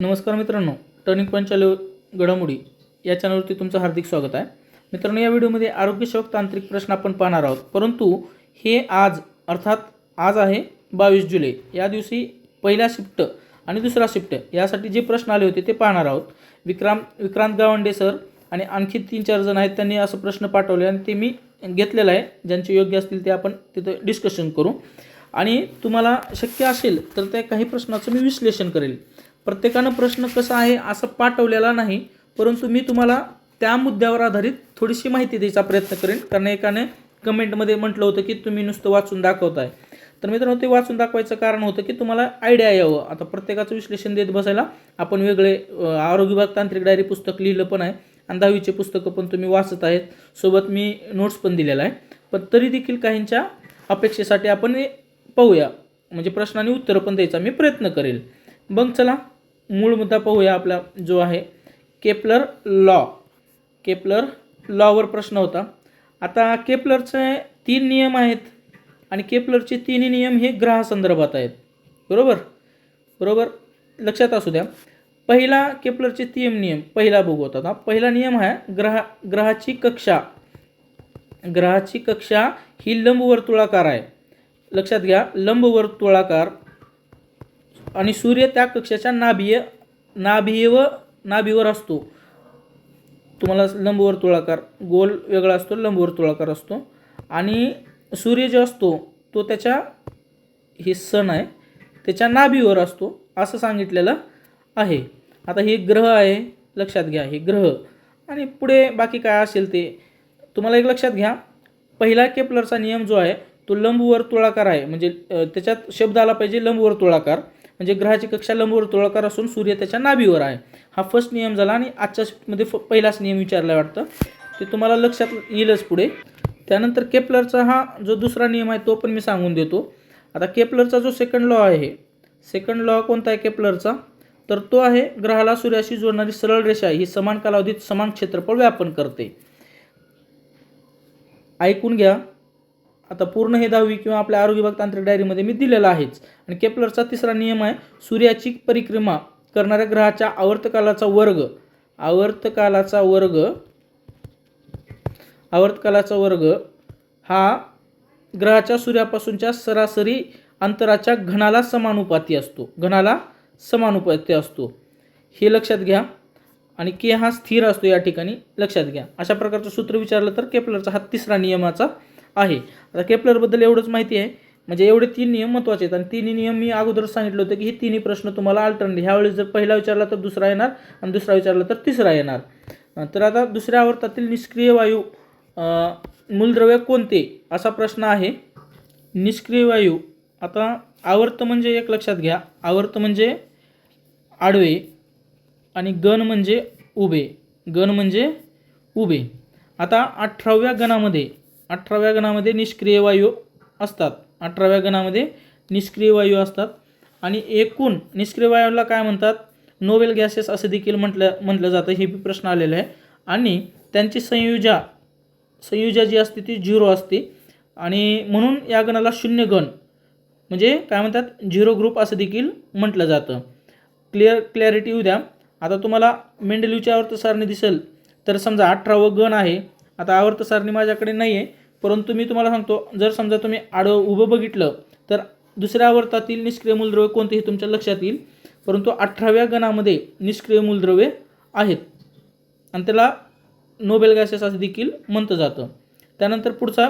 नमस्कार मित्रांनो turning point चालू घडामोडी या चॅनलवरती तुमचं हार्दिक स्वागत आहे. मित्रांनो या व्हिडिओमध्ये आरोग्यसेवक तांत्रिक प्रश्न आपण पाहणार आहोत. परंतु हे आज अर्थात आज आहे बावीस जुलै. या दिवशी पहिला शिफ्ट आणि दुसरा शिफ्ट यासाठी जे प्रश्न आले होते ते पाहणार आहोत. विक्राम विक्रांत गावंडे सर आणि आणखी तीन चार जण आहेत त्यांनी असं प्रश्न पाठवले आणि ते मी घेतलेलं आहे. ज्यांचे योग्य असतील ते आपण तिथं डिस्कशन करू. आणि तुम्हाला शक्य असेल तर त्या काही प्रश्नाचं मी विश्लेषण करेल. प्रत्येकानं प्रश्न कसा आहे असं पाठवलेला नाही परंतु मी तुम्हाला त्या मुद्द्यावर आधारित थोडीशी माहिती द्यायचा प्रयत्न करेन. कारण एकाने कमेंटमध्ये म्हटलं होतं की तुम्ही नुसतं वाचून दाखवताय. तर मित्रांनो ते वाचून दाखवायचं कारण होतं की तुम्हाला आयडिया यावं. आता प्रत्येकाचं विश्लेषण देत बसायला आपण वेगळे आरोग्य विभाग तांत्रिक डायरी पुस्तक लिहिलं पण आहे आणि दहावीचे पुस्तकं पण तुम्ही वाचत आहेत. सोबत मी नोट्स पण दिलेला आहे. पण तरी देखील काहींच्या अपेक्षेसाठी आपण पाहूया. म्हणजे प्रश्नाने उत्तरं पण द्यायचा मी प्रयत्न करेल. मग चला मूळ मुद्दा पाहूया आपला जो आहे केपलर लॉ. केपलर लॉवर प्रश्न होता. आता केपलरचे तीन नियम आहेत आणि केपलरचे तिन्ही नियम हे ग्रहासंदर्भात आहेत. बरोबर? बरोबर? लक्षात असू द्या. पहिला केपलरचे तीन नियम पहिला बघू होता पहिला नियम आहे ग्रहा ग्रहाची कक्षा. ग्रहाची कक्षा ही लंबवर्तुळाकार आहे. लक्षात घ्या लंबवर्तुळाकार आणि सूर्य त्या कक्षाच्या नाभीय नाभिय व नाभीवर असतो. तुम्हाला लंबवर्तुळाकार गोल वेगळा असतो लंबवर्तुळाकार असतो. आणि सूर्य जो असतो तो त्याच्या हे सण आहे त्याच्या नाभीवर असतो असं सांगितलेलं आहे. आता हे ग्रह आहे लक्षात घ्या हे ग्रह. आणि पुढे बाकी काय असेल ते तुम्हाला एक लक्षात घ्या. पहिला केपलरचा नियम जो आहे तो लंबवर्तुळाकार आहे. म्हणजे त्याच्यात शब्द आला पाहिजे लंबवर्तुळाकार म्हणजे ग्रहाची कक्षा लंबवर्तुळाकार असून सूर्य त्याच्या नाभीवर आहे. हा फर्स्ट नियम झाला आणि आजच्या मध्ये फ पहिलाच नियम विचारला वाटतं. ते तुम्हाला लक्षात येईलच पुढे. त्यानंतर केपलरचा हा जो दुसरा नियम आहे तो पण मी सांगून देतो. आता केपलरचा जो सेकंड लॉ आहे सेकंड लॉ कोणता आहे केपलरचा? तर तो आहे ग्रहाला सूर्याशी जोडणारी सरळ रेषा ही समान कालावधीत समान क्षेत्रफळ व्यापन करते. ऐकून घ्या. आता पूर्ण हे दहावी किंवा आपल्या आरोग्य विभाग तांत्रिक डायरीमध्ये मी दिलेला आहेच. आणि केपलरचा तिसरा नियम आहे सूर्याची परिक्रमा करणाऱ्या ग्रहाच्या आवर्तकालाचा वर्ग. आवर्तकालाचा वर्ग आवर्तकालाचा वर्ग हा ग्रहाच्या सूर्यापासूनच्या सरासरी अंतराच्या घनाला समानुपाती असतो. घनाला समानुपाती असतो. हे लक्षात घ्या. आणि के हा स्थिर असतो या ठिकाणी लक्षात घ्या. अशा प्रकारचं सूत्र विचारलं तर केपलरचा हा तिसरा नियमाचा आहे. आता केपलरबद्दल एवढंच माहिती आहे. म्हणजे एवढे तीन नियम महत्त्वाचे आहेत. आणि तिन्ही नियम मी अगोदर सांगितलं होतं की हे तिन्ही प्रश्न तुम्हाला अल्टरनेट ह्यावेळेस जर पहिला विचारला तर दुसरा येणार आणि दुसरा विचारला तर तिसरा येणार. तर आता दुसऱ्या आवर्तातील निष्क्रिय वायू मूलद्रव्य कोणते? असा प्रश्न आहे. निष्क्रिय वायू आता आवर्त म्हणजे एक लक्षात घ्या. आवर्त म्हणजे आडवे आणि गण म्हणजे उभे. गण म्हणजे उभे. आता अठराव्या गणामध्ये अठराव्या गणामध्ये निष्क्रिय वायू असतात. अठराव्या गणामध्ये निष्क्रिय वायू असतात. आणि एकूण निष्क्रिय वायूला काय म्हणतात? नोवेल गॅसेस असं देखील म्हटलं म्हटलं जातं. हे बी प्रश्न आलेला आहे. आणि त्यांची संयुजा संयुजा जी असते ती झिरो असते. आणि म्हणून या गणाला शून्य गण म्हणजे काय म्हणतात? झिरो ग्रुप असं देखील म्हटलं जातं. क्लिअर क्लॅरिटी येऊ द्या. आता तुम्हाला मेंडलिवची अर्थसारणी दिसेल. तर समजा अठरावं गण आहे. आता आवर्त सारणी माझ्याकडे नाही आहे परंतु मी तुम्हाला सांगतो जर समजा तुम्ही आडवं उभं बघितलं तर दुसऱ्या आवर्तातील निष्क्रिय मूलद्रव्य कोणते हे तुमच्या लक्षात येईल परंतु अठराव्या गणामध्ये निष्क्रिय मूलद्रव्ये आहेत. आणि त्याला नोबेल गॅसेस असं देखील म्हणतं जातं. त्यानंतर पुढचा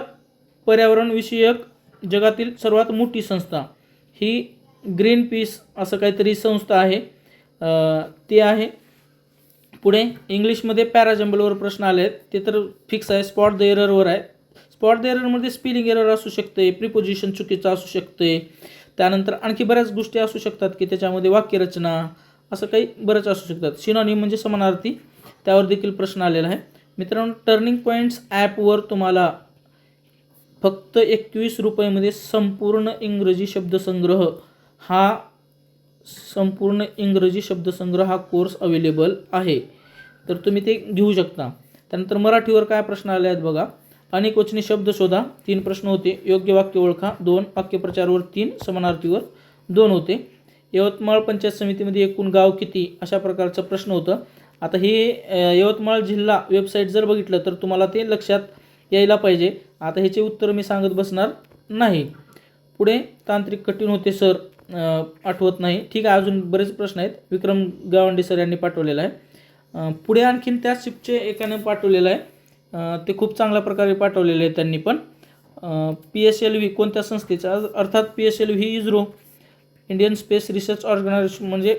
पर्यावरणविषयक जगातील सर्वात मोठी संस्था ही ग्रीन पीस असं काहीतरी संस्था आहे. ती ते आहे. पुढे इंग्लिशमध्ये पॅराजंबलवर प्रश्न आले आहेत ते तर फिक्स आहे स्पॉट द एररवर आहे. स्पॉट द एररमध्ये स्पेलिंग एरर असू शकते प्रिपोजिशन चुकीचं असू शकते. त्यानंतर आणखी बऱ्याच गोष्टी असू शकतात की त्याच्यामध्ये वाक्यरचना असं काही बरंच असू शकतात. सिनॉनिम म्हणजे समानार्थी त्यावर देखील प्रश्न आलेला आहे. मित्रांनो टर्निंग पॉईंट्स ॲपवर तुम्हाला फक्त एकवीस रुपयामध्ये संपूर्ण इंग्रजी शब्दसंग्रह हा संपूर्ण इंग्रजी शब्दसंग्रह हा कोर्स अवेलेबल आहे. तर तुम्ही ते घेऊ शकता. त्यानंतर मराठीवर काय प्रश्न आले आहेत बघा. अनेक वचनी शब्द शोधा. तीन प्रश्न होते. योग्य वाक्य ओळखा. दोन वाक्यप्रचारवर. तीन समानार्थीवर. दोन होते. यवतमाळ पंचायत समितीमध्ये एकूण गाव किती? अशा प्रकारचं प्रश्न होतं. आता हे यवतमाळ जिल्हा वेबसाईट जर बघितलं तर तुम्हाला ते लक्षात यायला पाहिजे. आता ह्याचे उत्तर मी सांगत बसणार नाही. पुढे तांत्रिक कठीण होते सर. आठवत नाही. ठीक आहे अजून बरेच प्रश्न आहेत. विक्रम गावंडे सर यांनी पाठवलेला आहे. पुढे आणखीन त्याच शिफ्टचे एकाने पाठवलेलं आहे. ते खूप चांगल्या प्रकारे पाठवलेले आहे त्यांनी पण. पी एस एल व्ही कोणत्या संस्थेचा? अर्थात P S L V ISRO. Indian space research organisation म्हणजे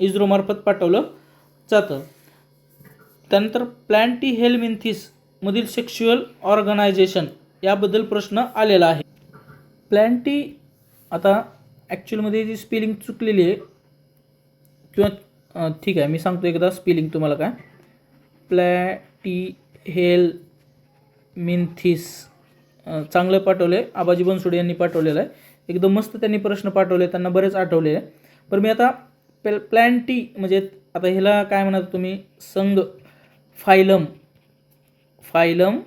इस्रोमार्फत पाठवलं जातं. त्यानंतर प्लॅन्टी हेल्मिन्थिसमधील सेक्शुअल ऑर्गनायझेशन याबद्दल प्रश्न आलेला आहे. प्लॅन्टी आता ॲक्च्युअलमध्ये जी स्पेलिंग चुकलेली आहे किंवा ठीक आहे मी सांगतो एकदा स्पेलिंग तुम्हाला काय. प्लॅटी हेल मिन्थिस चांगलं पाठवलं आहे आबाजी बनसोडे यांनी पाठवलेलं आहे. एकदम मस्त त्यांनी प्रश्न पाठवले त्यांना बरेच आठवले आहे. पण मी आता प्ल प्लॅन्टी म्हणजे आता ह्याला काय म्हणत तुम्ही? संघ. फायलम. फायलम.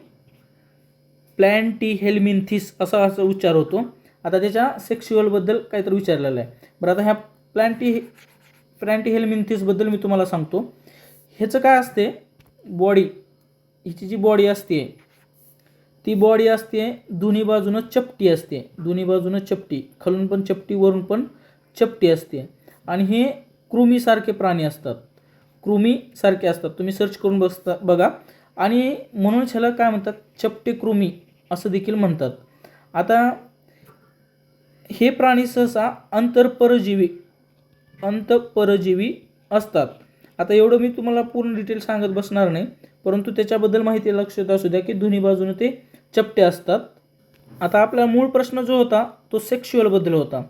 प्लॅन्टी हेल्मिन्थिस असा असा उच्चार होतो. आता त्याच्या सेक्शुअलबद्दल काहीतरी विचारलेलं आहे. बरं आता ह्या प्लॅन्टी प्लॅन्टी हेल्मिन्थिसबद्दल मी तुम्हाला सांगतो. ह्याचं काय असते? बॉडी हिची जी बॉडी असते ती बॉडी असते दोन्ही बाजूनं चपटी असते. दोन्ही बाजूनं चपटी खालून पण चपटी वरून पण चपटी असते. आणि हे कृमीसारखे प्राणी असतात. कृमीसारखे असतात. तुम्ही सर्च करून बसता बघा. आणि म्हणूनच ह्याला काय म्हणतात? चपटे कृमी असं देखील म्हणतात. आता हे प्राणी सहसा अंतरपरजीवी अंतपरजीवी असतात. आता एवढं मी तुम्हाला पूर्ण डिटेल सांगत बसणार नाही परंतु त्याच्याबद्दल माहिती लक्षात असू द्या की दोन्ही बाजूने ते चपटे असतात. आता आपला मूळ प्रश्न जो होता तो सेक्शुअलबद्दल होता.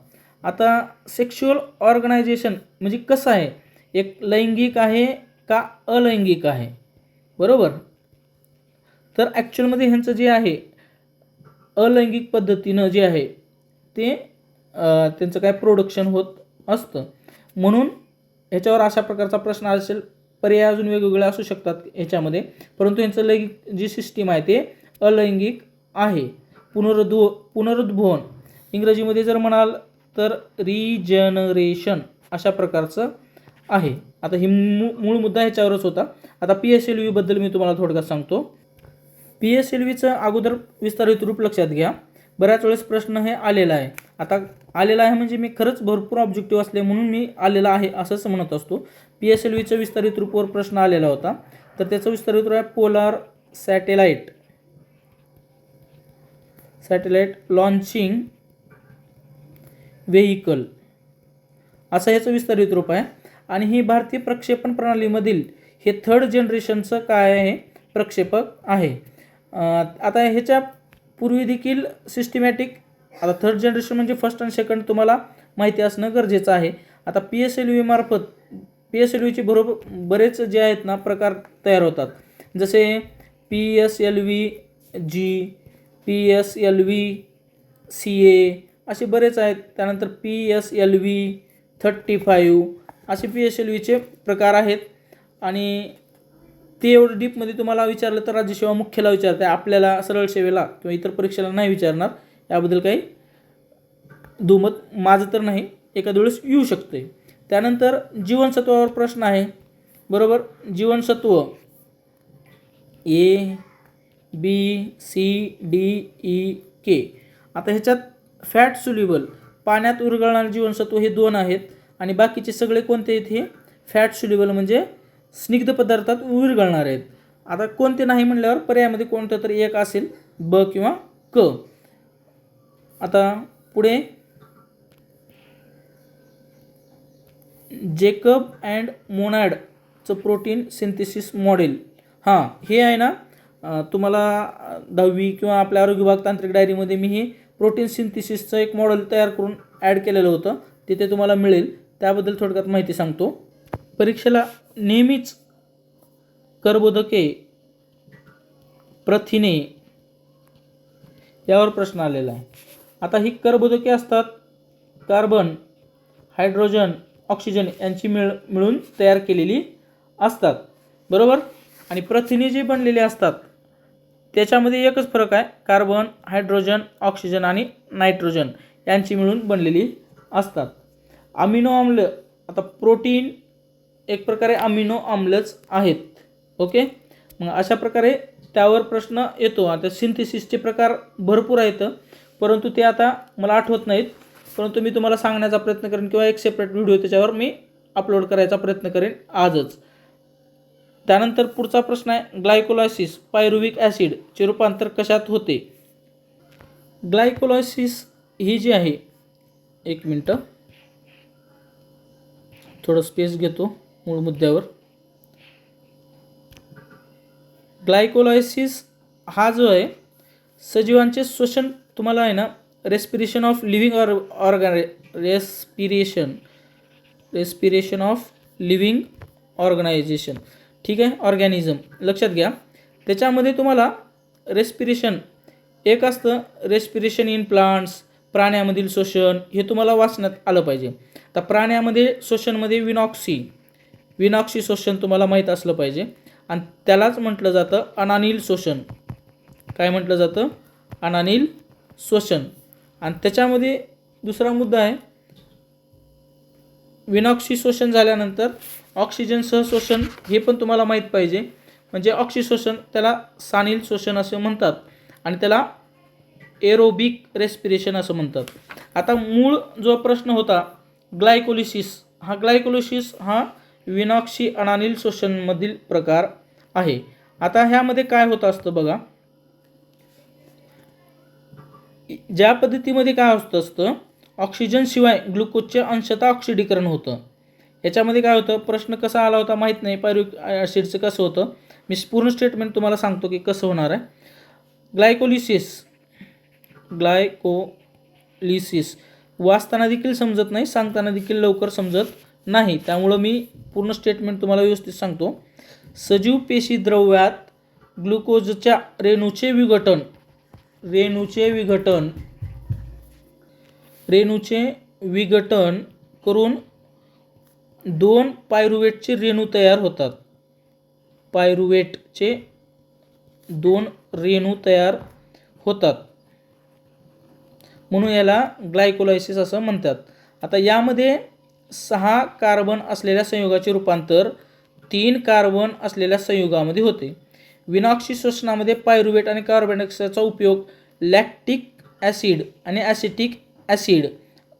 आता सेक्शुअल ऑर्गनायझेशन म्हणजे कसं आहे? एक लैंगिक आहे का अलैंगिक आहे? बरोबर? तर ॲक्च्युअलमध्ये ह्यांचं जे आहे अलैंगिक पद्धतीनं जे आहे ते त्यांचं काय प्रोडक्शन होत असतं. म्हणून ह्याच्यावर अशा प्रकारचा प्रश्न असेल पर्याय अजून वेगवेगळे असू शकतात ह्याच्यामध्ये. परंतु यांचं लैंगिक जी सिस्टीम आहे ते अलैंगिक आहे. पुनरुद्भ पुनरुद्भवन. इंग्रजीमध्ये जर म्हणाल तर रिजनरेशन अशा प्रकारचं आहे. आता ही मू मूळ मुद्दा ह्याच्यावरच होता. आता पी एस एल व्हीबद्दल मी तुम्हाला थोडक्यात सांगतो. पी एस एल व्हीचं अगोदर विस्तारित रूप लक्षात घ्या. बऱ्याच वेळेस प्रश्न हे आलेला आहे. आता आलेला आहे म्हणजे मी खरंच भरपूर ऑब्जेक्टिव्ह असले म्हणून मी आलेला आहे असंच म्हणत असतो. पी एस एल व्हीचं विस्तारित रूपवर प्रश्न आलेला होता. तर त्याचं विस्तारित रूप आहे polar satellite satellite launching vehicle असं ह्याचं विस्तारित रूप आहे. आणि ही भारतीय प्रक्षेपण प्रणालीमधील हे थर्ड जनरेशनचं काय आहे? प्रक्षेपक आहे. आता ह्याच्या पूर्वी देखील सिस्टमॅटिक आता थर्ड जनरेशन म्हणजे फर्स्ट आणि सेकंड तुम्हाला माहिती असणं गरजेचं आहे. आता पी एस एल व्हीमार्फत पी एस एल व्हीचे बरोबर बरेच जे आहेत ना प्रकार तयार होतात. जसे P S L V G P S L V C A असे बरेच आहेत. त्यानंतर P S L V thirty five असे पी एस एल व्हीचे प्रकार आहेत. आणि ते एवढं डीपमध्ये तुम्हाला विचारलं तर राज्यसेवा मुख्यला विचारते आपल्याला सरळ सेवेला किंवा इतर परीक्षेला नाही विचारणार. याबद्दल काही दुमत माझं तर नाही. एखाद वेळेस येऊ शकते त्यानंतर जीवनसत्वावर प्रश्न आहे. बरोबर? जीवनसत्व A B C D E K आता ह्याच्यात फॅट सुल्युबल पाण्यात उरगळणारे जीवनसत्व हे दोन आहेत. आणि बाकीचे सगळे कोणते आहेत हे? फॅट सुल्युबल म्हणजे स्निग्ध पदार्थात विरघळणार आहेत. आता कोणते नाही म्हणल्यावर पर्यायामध्ये कोणतं तरी एक असेल ब किंवा क. आता पुढे जेकब अँड मोनॅडचं प्रोटीन सिंथेसिस मॉडेल. हां हे आहे ना तुम्हाला दहावी किंवा आपल्या आरोग्य विभाग तांत्रिक डायरीमध्ये मी हे प्रोटीन सिंथेसिसचं एक मॉडेल तयार करून ॲड केलेलं होतं तिथे तुम्हाला मिळेल. त्याबद्दल थोडक्यात माहिती सांगतो. परीक्षेला नेहमीच कर्बोदके प्रथिने यावर प्रश्न आलेला आहे. आता ही कर्बोदके असतात कार्बन हायड्रोजन ऑक्सिजन यांची मिळ मिळून तयार केलेली असतात. बरोबर? आणि प्रथिने जे बनलेले असतात त्याच्यामध्ये एकच फरक आहे कार्बन हायड्रोजन ऑक्सिजन आणि नायट्रोजन यांची मिळून बनलेली असतात. अमिनो आम्ल आता प्रोटीन एक प्रकारे अमिनो आम्लच आहेत. ओके? मग अशा प्रकारे त्यावर प्रश्न येतो. आता सिंथेसिसचे प्रकार भरपूर आहेत परंतु ते आता मला आठवत नाहीत. परंतु मी तुम्हाला सांगण्याचा प्रयत्न करेन किंवा एक सेपरेट व्हिडिओ त्याच्यावर मी अपलोड करायचा प्रयत्न करेन आजच. त्यानंतर पुढचा प्रश्न आहे ग्लायकोलायसिस पायरुविक ॲसिडचे रूपांतर कशात होते? ग्लायकोलायसिस ही जी आहे एक मिनटं. थोडं स्पेस घेतो. मूळ मुद्द्यावर. ग्लायकोलायसिस हा जो आहे सजीवांचे श्वसन तुम्हाला आहे ना respiration of living or organ respiration respiration of living organisation ठीक आहे? ऑर्गॅनिझम लक्षात घ्या. त्याच्यामध्ये तुम्हाला रेस्पिरेशन एक असतं रेस्पिरेशन इन प्लांट्स प्राण्यामधील शोषण हे तुम्हाला वाचण्यात आलं पाहिजे. तर प्राण्यामध्ये शोषणमध्ये विनॉक्सी विनाक्षी शोषण तुम्हाला माहीत असलं पाहिजे. आणि त्यालाच म्हटलं जातं अनानिल शोषण. काय म्हटलं जातं? अनानिल शोषण. आणि त्याच्यामध्ये दुसरा मुद्दा आहे. विनाक्षी शोषण झाल्यानंतर ऑक्सिजन सहशोषण हे पण तुम्हाला माहीत पाहिजे. म्हणजे ऑक्सिशोषण त्याला सानिल शोषण असं म्हणतात. आणि त्याला एरोबिक रेस्पिरेशन असं म्हणतात. आता मूळ जो प्रश्न होता ग्लायकोलिसिस. हा ग्लायकोलिसिस हा विनॉक्सी अनानिल शोषणमधील प्रकार आहे. आता ह्यामध्ये काय होत असतं बघा. ज्या पद्धतीमध्ये काय होत असतं ऑक्सिजनशिवाय ग्लुकोजचे अंशतः ऑक्सिडीकरण होतं. याच्यामध्ये काय होतं प्रश्न कसा आला होता माहीत नाही पायरुक ॲसिडचं कसं होतं मी पूर्ण स्टेटमेंट तुम्हाला सांगतो की कसं होणार आहे. ग्लायकोलिसिस ग्लायकोलिसिस वाचताना देखील समजत नाही सांगताना देखील लवकर समजत नाही त्यामुळं मी पूर्ण स्टेटमेंट तुम्हाला व्यवस्थित सांगतो. सजीव पेशी द्रव्यात ग्लुकोजच्या रेणूचे विघटन रेणूचे विघटन रेणूचे विघटन करून दोन पायरुवेटचे रेणू तयार होतात. पायरुवेटचे दोन रेणू तयार होतात. म्हणून याला ग्लायकोलायसिस असं म्हणतात. आता यामध्ये सहा कार्बन असलेल्या संयुगाचे रूपांतर तीन कार्बन असलेल्या संयुगामध्ये होते. विनॉक्सी शोषणामध्ये पायरुवेट आणि कार्बनडायऑक्साईडचा उपयोग लॅक्टिक ॲसिड आणि ॲसिटिक ॲसिड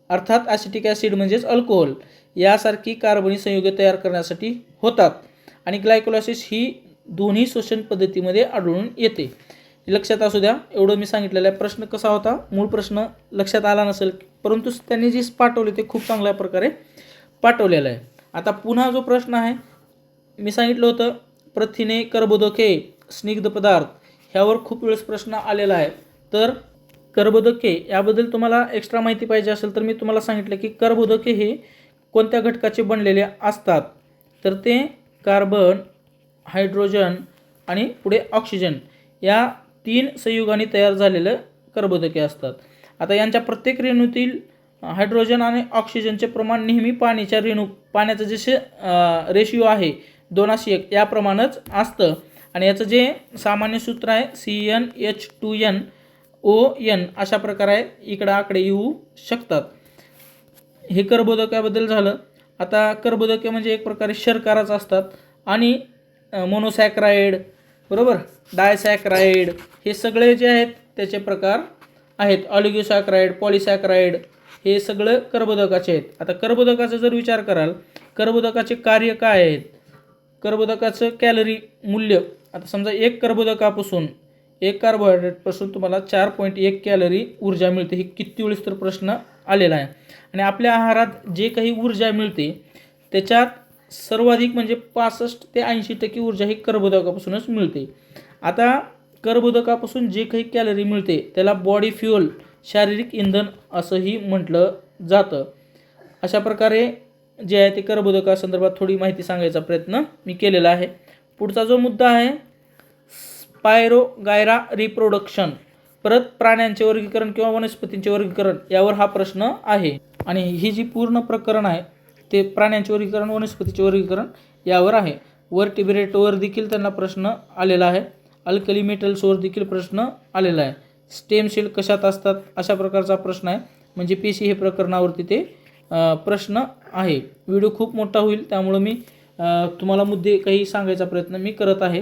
अर्थात ॲसिटिक ॲसिड म्हणजेच अल्कोहोल यासारखी कार्बनी संयुगे तयार करण्यासाठी होतात आणि ग्लायकोलायसिस ही दोन्ही शोषण पद्धतीमध्ये आढळून येते. लक्षात असू द्या एवढं मी सांगितलेलं आहे प्रश्न कसा होता? मूळ प्रश्न लक्षात आला नसेल परंतु त्यांनी जी पाठवले ते खूप चांगल्या प्रकारे पाठवलेलं आहे. आता पुन्हा जो प्रश्न आहे मी सांगितलं होतं प्रथिने कर्बोदके स्निग्ध पदार्थ ह्यावर खूप वेळेस प्रश्न आलेला आहे. तर कर्बोदके याबद्दल तुम्हाला एक्स्ट्रा माहिती पाहिजे असेल तर मी तुम्हाला सांगितलं की कर्बोदके हे कोणत्या घटकाचे बनलेले असतात? तर ते कार्बन हायड्रोजन आणि पुढे ऑक्सिजन या तीन संयुगाने तयार झालेलं कर्बोदके असतात. आता यांच्या प्रत्येक रेणूतील हायड्रोजन आणि ऑक्सिजनचे प्रमाण नेहमी पाण्याच्या रेणू पाण्याचं जसे रेशिओ आहे दोनाशी एक याप्रमाणेच असतं. आणि याचं जे सामान्य सूत्र आहे C N H two N O N अशा प्रकारे इकडं आकडे येऊ शकतात. हे कर्बोदकाबद्दल झालं. आता कर्बोदके म्हणजे एक प्रकारे शर्कराच असतात. आणि मोनोसॅक्राईड बरोबर? डायसॅक्राईड हे सगळे जे आहेत त्याचे प्रकार आहेत. ऑलिगोसॅक्राईड पॉलिसॅक्राईड हे सगळं कर्बोदकाचे आहेत. आता कर्बोदकाचा जर विचार कराल कर्बोदकाचे कार्य काय आहेत? कर्बोदकाचं कॅलरी मूल्य आता समजा एक कर्बोदकापासून एक कार्बोहायड्रेटपासून तुम्हाला चार पॉईंट एक कॅलरी ऊर्जा मिळते हे किती वेळेस तर प्रश्न आलेला आहे. आणि आपल्या आहारात जे काही ऊर्जा मिळते त्याच्यात सर्वाधिक म्हणजे पासष्ट ते ऐंशी टक्के ऊर्जा ही कर्बोदकापासूनच मिळते. आता कर्बोदकापासून जे काही कॅलरी मिळते त्याला बॉडी फ्युअल शारीरिक इंधन असंही म्हटलं जातं. अशा प्रकारे जे आहे ते कर्बोदकासंदर्भात थोडी माहिती सांगायचा प्रयत्न मी केलेला आहे. पुढचा जो मुद्दा आहे स्पायरो गायरा रिप्रोडक्शन परत प्राण्यांचे वर्गीकरण किंवा वनस्पतींचे वर्गीकरण यावर हा प्रश्न आहे. आणि ही जी पूर्ण प्रकरण आहे ते प्राण्यांचे वर्गीकरण वनस्पतीचे वर्गीकरण यावर आहे. वर्टिब्रेटवर देखील त्यांना प्रश्न आलेला आहे. अल्कली मेटल्सवर देखील प्रश्न आलेला आहे. स्टेम सेल कशात असतात अशा प्रकारचा प्रश्न आहे. म्हणजे पेशी हे प्रकरणावरती ते प्रश्न आहे. व्हिडिओ खूप मोठा होईल त्यामुळं मी तुम्हाला मुद्दे काही सांगायचा प्रयत्न मी करत आहे.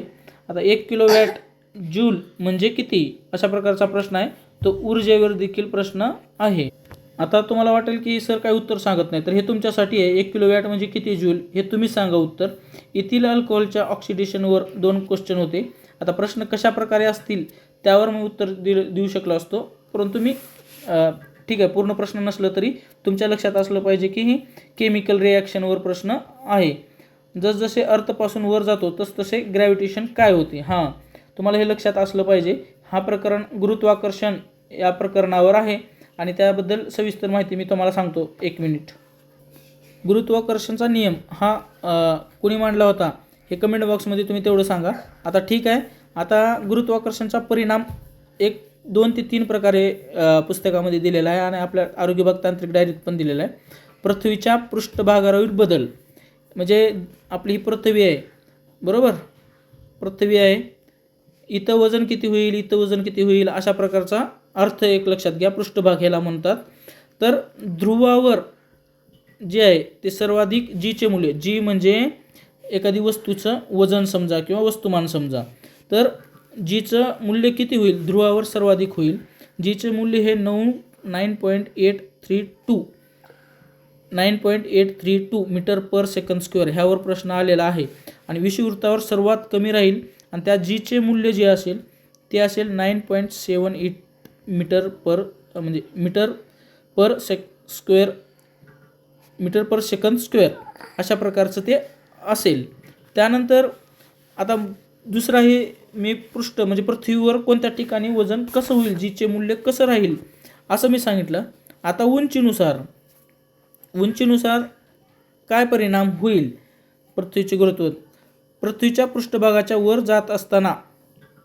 आता एक किलो वॅट जूल म्हणजे किती? अशा प्रकारचा प्रश्न आहे. तो ऊर्जेवर देखील प्रश्न आहे. आता तुम्हाला वाटेल की सर काही उत्तर सांगत नाही. तर हे तुमच्यासाठी आहे. एक किलो वॅट म्हणजे किती जूल? हे तुम्ही सांगा उत्तर. इथिल अल्कोहोलच्या ऑक्सिडेशनवर दोन क्वेश्चन होते. आता प्रश्न कशा प्रकारे असतील? त्यावर मी उत्तर दि देऊ शकलो असतो. परंतु मी ठीक आहे पूर्ण प्रश्न नसलं तरी तुमच्या लक्षात असलं पाहिजे की ही केमिकल रिॲक्शनवर प्रश्न आहे. जसजसे अर्थपासून वर जातो तसतसे ग्रॅव्हिटेशन काय होते? हां तुम्हाला हे लक्षात असलं पाहिजे. हा प्रकरण गुरुत्वाकर्षण या प्रकरणावर आहे आणि त्याबद्दल सविस्तर माहिती मी तुम्हाला सांगतो. एक मिनिट गुरुत्वाकर्षणचा नियम हा कुणी कोणी मांडला होता? हे कमेंट बॉक्समध्ये तुम्ही तेवढं सांगा. आता ठीक आहे. आता गुरुत्वाकर्षणचा परिणाम एक दोन ते तीन प्रकारे पुस्तकामध्ये दिलेला आहे आणि आपल्या आरोग्यभाग तांत्रिक डायरीत पण दिलेला आहे. पृथ्वीच्या पृष्ठभागावरील बदल म्हणजे आपली ही पृथ्वी आहे बरोबर? पृथ्वी आहे. इथं वजन किती होईल इथं वजन किती होईल अशा प्रकारचा अर्थ एक लक्षात घ्या पृष्ठभाग ह्याला म्हणतात. तर ध्रुवावर जे आहे ते सर्वाधिक जीचे मूल्य जी म्हणजे एखादी वस्तूचं वजन समजा किंवा वस्तुमान समजा. तर जीचं मूल्य किती होईल? ध्रुवावर सर्वाधिक होईल. जीचे मूल्य हे नऊ nine point eight three two nine point eight three two metre per second square ह्यावर प्रश्न आलेला आहे. आणि विषुवृत्तावर सर्वात कमी राहील आणि त्या जीचे मूल्य जे असेल ते असेल nine point seven eight metre per म्हणजे metre per sec square metre per second square अशा प्रकारचं ते असेल. त्यानंतर आता दुसरा हे मी पृष्ठ म्हणजे पृथ्वीवर कोणत्या ठिकाणी वजन कसं होईल जीचे मूल्य कसं राहील असं मी सांगितलं. आता उंचीनुसार उंचीनुसार काय परिणाम होईल पृथ्वीचे गुरुत्व? पृथ्वीच्या पृष्ठभागाच्या वर जात असताना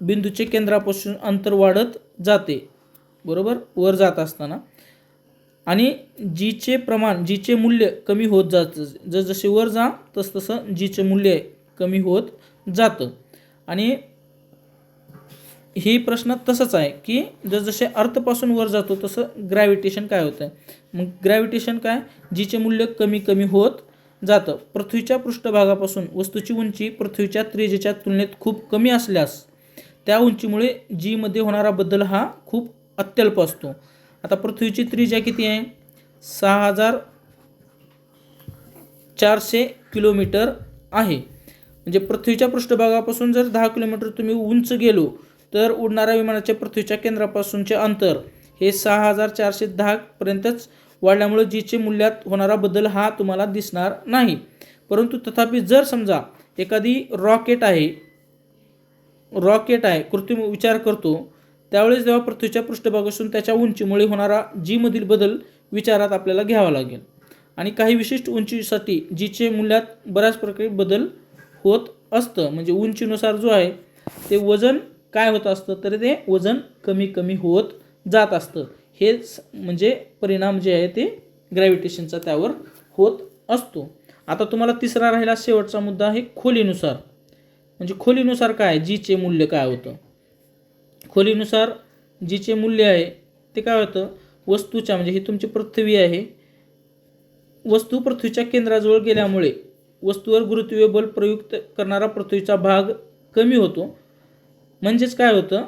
बिंदूचे केंद्रापासून अंतर वाढत जाते. बरोबर? वर जात असताना. आणि जीचे प्रमाण जीचे मूल्य कमी होत जातं जसजसे वर जा तसतसं जीचे मूल्य कमी होत जातं. आणि ही प्रश्न तसंच आहे की जसजसे अर्थपासून वर जातो तसं ग्रॅव्हिटेशन काय होतं मग ग्रॅव्हिटेशन काय? जीचे मूल्य कमी कमी होत जातं. पृथ्वीच्या पृष्ठभागापासून वस्तूची उंची पृथ्वीच्या त्रिजेच्या तुलनेत खूप कमी असल्यास त्या उंचीमुळे जीमध्ये होणारा बदल हा खूप अत्यल्प असतो. आता पृथ्वीची त्रिज्या किती आहे? सहा हजार चारशे किलोमीटर आहे. म्हणजे पृथ्वीच्या पृष्ठभागापासून जर दहा किलोमीटर तुम्ही उंच गेलो तर उडणाऱ्या विमानाच्या पृथ्वीच्या केंद्रापासूनचे अंतर हे सहा हजार चारशे दहापर्यंतच वाढल्यामुळे जीचे मूल्यात होणारा बदल हा तुम्हाला दिसणार नाही. परंतु तथापि जर समजा एखादी रॉकेट आहे रॉकेट आहे कृत्रिम विचार करतो त्यावेळेस जेव्हा पृथ्वीच्या पृष्ठभागापासून त्याच्या उंचीमुळे होणारा जीमधील बदल विचारात आपल्याला घ्यावा लागेल. आणि काही विशिष्ट उंचीसाठी जीचे मूल्यात बऱ्याच प्रकारे बदल होत असतं. म्हणजे उंचीनुसार जो आहे ते वजन काय होत असतं तर ते वजन कमी कमी होत जात असतं. हेच म्हणजे परिणाम जे आहे ते ग्रॅव्हिटेशनचा त्यावर होत असतो. आता तुम्हाला तिसरा राहिला शेवटचा मुद्दा आहे खोलीनुसार. म्हणजे खोलीनुसार काय? जीचे मूल्य काय होतं? खोलीनुसार जीचे मूल्य आहे ते काय होतं? वस्तूच्या म्हणजे ही तुमची पृथ्वी आहे. वस्तू पृथ्वीच्या केंद्राजवळ गेल्यामुळे वस्तूवर गुरुत्वीय बल प्रयुक्त करणारा पृथ्वीचा भाग कमी होतो. म्हणजेच काय होतं?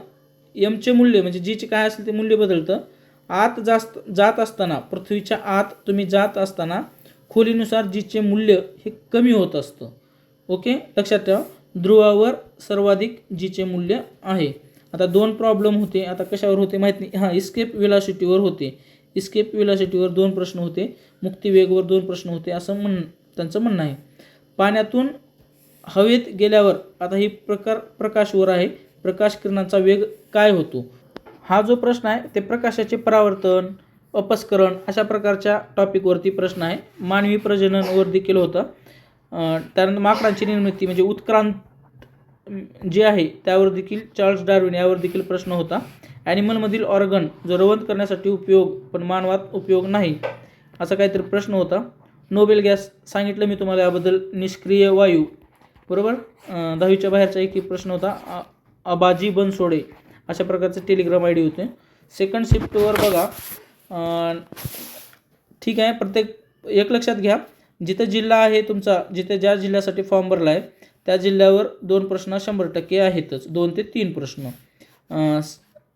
यमचे मूल्य म्हणजे जीचे काय असेल ते मूल्य बदलतं. आत जास्त जात असताना पृथ्वीच्या आत तुम्ही जात असताना खोलीनुसार जीचे मूल्य हे कमी होत असतं. ओके? लक्षात ठेवा. ध्रुवावर सर्वाधिक जीचे मूल्य आहे. आता दोन प्रॉब्लेम होते. आता कशावर होते माहीत नाही. हां इस्केप विलासिटीवर होते. इस्केप विलासिटीवर दोन प्रश्न होते. मुक्तिवेगवर दोन प्रश्न होते. असं म्हण त्यांचं म्हणणं आहे. पाण्यातून हवेत गेल्यावर आता ही प्रकार प्रकाशवर आहे प्रकाश किरणांचा वेग काय होतो? हा जो प्रश्न आहे ते प्रकाशाचे परावर्तन अपस्करण अशा प्रकारच्या टॉपिकवरती प्रश्न आहे. मानवी प्रजननवर देखील होता. त्यानंतर माकडांची निर्मिती म्हणजे उत्क्रांत जे आहे त्यावर देखील चार्ल्स डार्विन यावर देखील प्रश्न होता. ॲनिमलमधील ऑर्गन जो रवंत करण्यासाठी उपयोग पण मानवात उपयोग नाही असा काहीतरी प्रश्न होता. नोबेल गॅस सांगितलं मी तुम्हाला याबद्दल निष्क्रिय वायू. बरोबर? दहावीच्या बाहेरचा एक प्रश्न होता अबाजी बनसोडे अशा प्रकारचे टेलिग्राम आय डी होते सेकंड शिफ्टवर बघा ठीक आहे प्रत्येक एक लक्षात घ्या जिथे जिल्हा आहे तुमचा जिथे ज्या जिल्ह्यासाठी फॉर्म भरला आहे त्या जिल्ह्यावर दोन प्रश्न शंभर टक्के आहेतच. दोन ते तीन प्रश्न.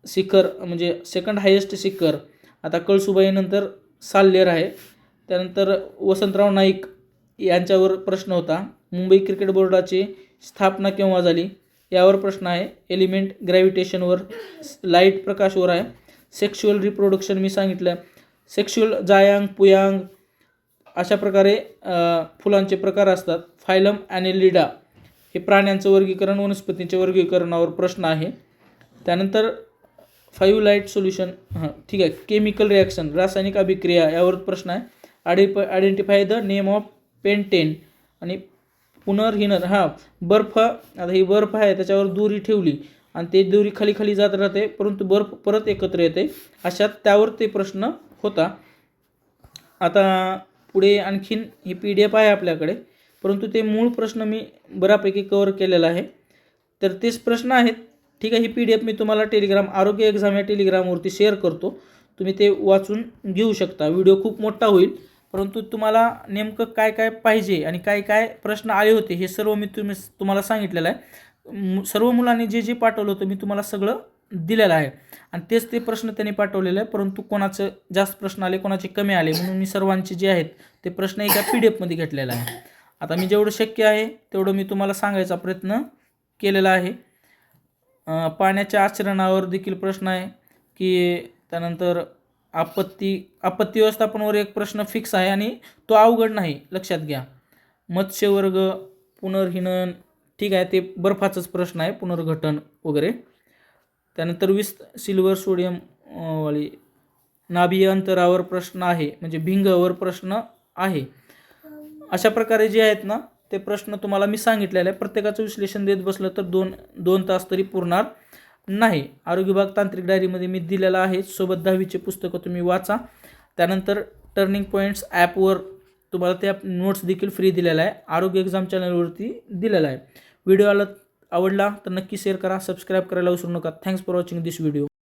शिखर म्हणजे सेकंड हायेस्ट शिखर. आता कळसुबाईनंतर साल्लेर आहे. त्यानंतर वसंतराव नाईक यांच्यावर प्रश्न होता. मुंबई क्रिकेट बोर्डाची स्थापना केव्हा झाली? यावर प्रश्न आहे. एलिमेंट ग्रॅव्हिटेशनवर लाइट प्रकाशवर आहे. सेक्शुअल रिप्रोडक्शन मी सांगितलं. सेक्शुअल जायांग पुयांग अशा प्रकारे फुलांचे प्रकार असतात. फायलम ॲनेलिडा हे प्राण्यांचं वर्गीकरण वनस्पतींचे वर्गीकरणावर प्रश्न आहे. त्यानंतर फाईव्ह लाइट सोल्युशन हां ठीक आहे. केमिकल रिॲक्शन रासायनिक अभिक्रिया यावर प्रश्न आहे. आयडेप identify the name of pentane आणि पुनर्हिनर हां बर्फ आता ही बर्फ आहे त्याच्यावर दोरी ठेवली. आणि ते दोरी खाली खाली जात राहते परंतु बर्फ परत एकत्र येते. अशात त्यावर ते प्रश्न होता. आता पुढे आणखीन ही पी डी एफ आहे आपल्याकडे परंतु ते मूळ प्रश्न मी बऱ्यापैकी कवर केलेला आहे. तर तेच प्रश्न आहेत. ठीक आहे ही पी डी एफ मी तुम्हाला टेलिग्राम आरोग्य एक्झाम या टेलिग्रामवरती शेअर करतो. तुम्ही ते वाचून घेऊ शकता. व्हिडिओ खूप मोठा होईल. परंतु तुम्हाला नेमकं काय काय पाहिजे आणि काय काय प्रश्न आले होते हे सर्व मी तुम्ही तुम्हाला सांगितलेलं आहे. सर्व मुलांनी जे जे पाठवलं होतं मी तुम्हाला सगळं दिलेलं आहे. आणि तेच ते प्रश्न त्यांनी पाठवलेले आहे परंतु कोणाचं जास्त प्रश्न आले कोणाचे कमी आले म्हणून मी सर्वांचे जे आहेत ते प्रश्न एका पी डी एफमध्ये घेतलेला आहे आता मी जेवढं शक्य आहे तेवढं मी तुम्हाला सांगायचा प्रयत्न केलेला आहे. पाण्याच्या आचरणावर देखील प्रश्न आहे की त्यानंतर आपत्ती आपत्ती व्यवस्थापनावर एक प्रश्न फिक्स आहे आणि तो अवघड नाही लक्षात घ्या. मत्स्यवर्ग पुनर्हिनन ठीक आहे ते बर्फाचाच प्रश्न आहे पुनर्घटन वगैरे. त्यानंतर विस सिल्वर सोडियम वाली. नाभीय अंतरावर प्रश्न आहे म्हणजे भिंगवर प्रश्न आहे. अशा प्रकारे जे आहेत ना ते प्रश्न तुम्हाला मी सांगितलेले आहे. प्रत्येकाचं विश्लेषण देत बसलं तर दोन दोन तास तरी पुरणार. नाही. आरोग्य विभाग तांत्रिक डायरीमध्ये मी दिलेलं आहे. सोबत दहावीचे पुस्तकं तुम्ही वाचा. त्यानंतर टर्निंग पॉईंट्स ॲपवर तुम्हाला त्या नोट्स देखील फ्री दिलेला आहे. आरोग्य एक्झाम चॅनलवरती दिलेला आहे. व्हिडिओ आला आवडला तर नक्की शेअर करा सबस्क्राईब करायला विसरू नका. Thanks for watching this video